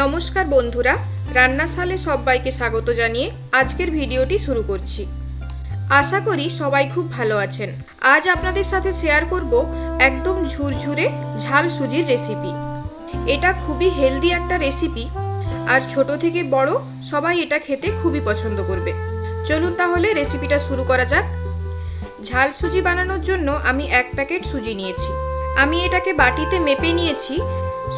নমস্কার বন্ধুরা, রান্নাশালে সবাইকে স্বাগত জানিয়ে আজকের ভিডিওটি শুরু করছি। আশা করি সবাই খুব ভালো আছেন। আজ আপনাদের সাথে শেয়ার করব একদম ঝুরঝুরে ঝাল সুজির রেসিপি এটা খুবই হেলদি একটা রেসিপি আর ছোট থেকে বড় সবাই এটা খেতে খুবই পছন্দ করবে। চলুন তাহলে রেসিপিটা শুরু করা যাক। ঝাল সুজি বানানোর জন্য আমি এক প্যাকেট সুজি নিয়েছি। আমি এটাকে বাটিতে মেপে নিয়েছি।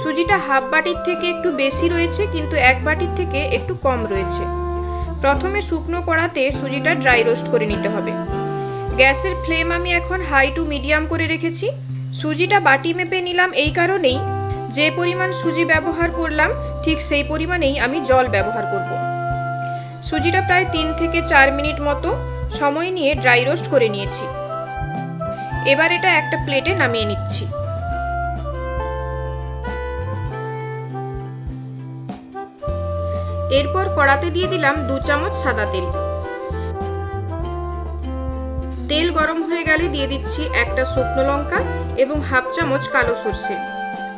সুজিটা হাফ বাটির থেকে একটু বেশি রয়েছে, কিন্তু এক বাটির থেকে একটু কম রয়েছে। প্রথমে শুকনো কড়াতে সুজিটা ড্রাই রোস্ট করে নিতে হবে। গ্যাসের ফ্লেম আমি এখন হাই টু মিডিয়াম করে রেখেছি। সুজিটা বাটি মেপে নিলাম এই কারণেই। যে পরিমাণ সুজি ব্যবহার করলাম, ঠিক সেই পরিমাণেই আমি জল ব্যবহার করব। সুজিটা প্রায় তিন থেকে চার মিনিট মতো সময় নিয়ে ড্রাই রোস্ট করে নিয়েছি। এবার এটা একটা প্লেটে নামিয়ে নিচ্ছি। এরপর কড়াতে দিয়ে দিলাম দু চামচ সাদা তেল। তেল গরম হয়ে গেলে দিয়ে দিচ্ছি একটা শুকনো লঙ্কা এবং হাফ চামচ কালো সর্ষে।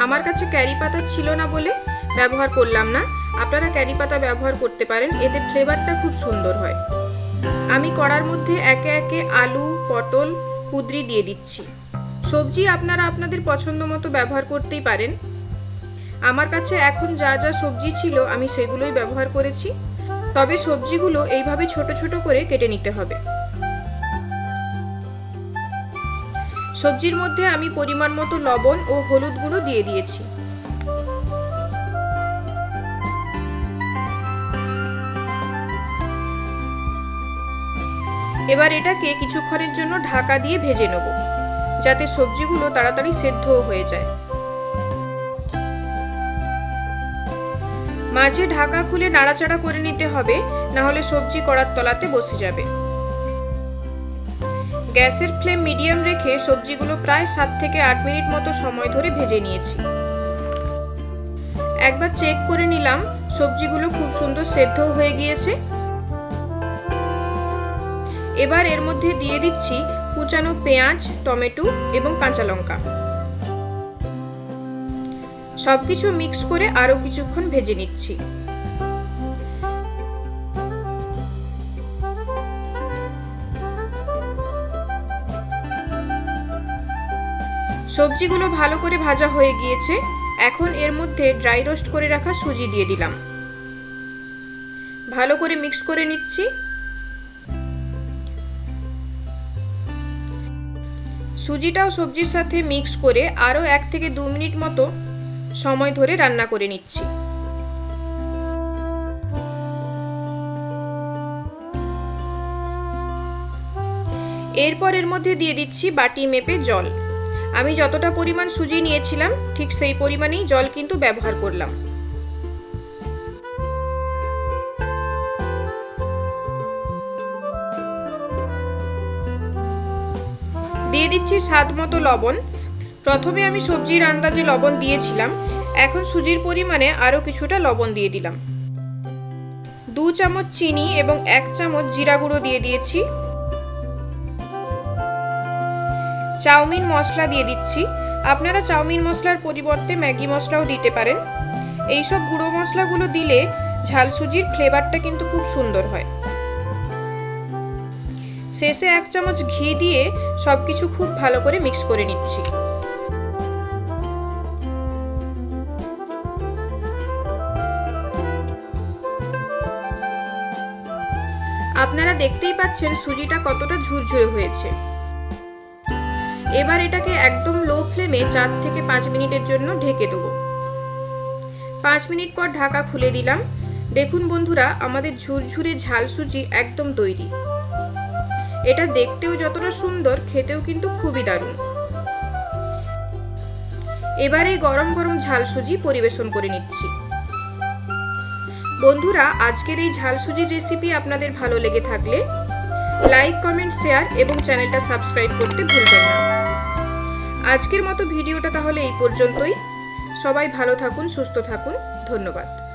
আমার কাছে ক্যারি পাতা ছিল না বলে ব্যবহার করলাম না। আপনারা ক্যারি পাতা ব্যবহার করতে পারেন, এতে ফ্লেভারটা খুব সুন্দর হয়। আমি কড়ার মধ্যে একে একে আলু, পটল কুদরি দিয়ে দিচ্ছি। সবজি আপনারা আপনাদের পছন্দ মতো ব্যবহার করতেই পারেন। আমার কাছে এখন যা যা সবজি ছিল আমি সেগুলোই ব্যবহার করেছি। তবে সবজিগুলো এইভাবে ছোট ছোট করে কেটে নিতে হবে। সবজির মধ্যে আমি পরিমাণ মতো লবণ ও হলুদ গুঁড়ো দিয়ে দিয়েছি। এবার এটাকে কিছুক্ষণের জন্য ঢাকা দিয়ে ভেজে নেব, যাতে সবজিগুলো তাড়াতাড়ি সেদ্ধ হয়ে যায়। মাঝে ঢাকা খুলে নাড়াচাড়া করে নিতে হবে, না হলে সবজি কড়ার তলাতে বসে যাবে। গ্যাসের ফ্লেম মিডিয়াম রেখে সবজিগুলো প্রায় সাত থেকে আট মিনিট মতো সময় ধরে ভেজে নিয়েছি। একবার চেক করে নিলাম, সবজিগুলো খুব সুন্দর সেদ্ধ হয়ে গিয়েছে। এবার এর মধ্যে দিয়ে দিচ্ছি কুচানো পেঁয়াজ, টমেটো এবং কাঁচা লঙ্কা। সবকিছু মিক্স করে আরও কিছুক্ষণ ভেজে নিচ্ছি। সবজিগুলো ভালো করে ভাজা হয়ে গিয়েছে। এখন এর মধ্যে ড্রাই রোস্ট করে রাখা সুজি দিয়ে দিলাম। ভালো করে মিক্স করে নিচ্ছি। সুজিটাও সবজির সাথে মিক্স করে আরও এক থেকে দু মিনিট মতো সময় ধরে রান্না করে নিচ্ছি। এরপর এর মধ্যে দিয়ে দিচ্ছি বাটি মেপে জল। আমি যতটা পরিমাণ সুজি নিয়েছিলাম, ঠিক সেই পরিমাণেই জল কিন্তু ব্যবহার করলাম। দিয়ে দিচ্ছি স্বাদ মতো লবণ। প্রথমে আমি সবজির আন্দাজে লবণ দিয়েছিলাম। এখন সুজির পরিমাণে আরও কিছুটা লবণ দিয়ে দিলাম। দু চামচ চিনি এবং এক চামচ জিরা গুঁড়ো দিয়ে দিয়েছি। চাউমিন মশলা দিয়ে দিচ্ছি। আপনারা চাউমিন মশলার পরিবর্তে ম্যাগি মশলাও দিতে পারেন। এইসব গুঁড়ো মশলাগুলো দিলে ঝাল সুজির ফ্লেভারটা কিন্তু খুব সুন্দর হয়। শেষে এক চামচ ঘি দিয়ে সব কিছু খুব ভালো করে মিক্স করে নিচ্ছি। আপনারা দেখতেই পাচ্ছেন সুজিটা কতটা ঝুরঝুরে হয়েছে। এবার এটাকে একদম লো ফ্লেমে চার থেকে পাঁচ মিনিটের জন্য ঢেকে দেবো। পাঁচ মিনিট পর ঢাকা খুলে দিলাম। দেখুন বন্ধুরা, আমাদের ঝুরঝুরে ঝাল সুজি একদম তৈরি। এটা দেখতেও যতটা সুন্দর, খেতেও কিন্তু খুবই দারুণ। এবার এই গরম গরম ঝাল সুজি পরিবেশন করে নিচ্ছি। বন্ধুরা, আজকের এই ঝাল সুজির রেসিপি আপনাদের ভালো লেগে থাকলে লাইক কমেন্ট শেয়ার এবং চ্যানেলটা সাবস্ক্রাইব করতে ভুলবেন না। আজকের মতো ভিডিওটা তাহলে এই পর্যন্তই। সবাই ভালো থাকুন, সুস্থ থাকুন। ধন্যবাদ।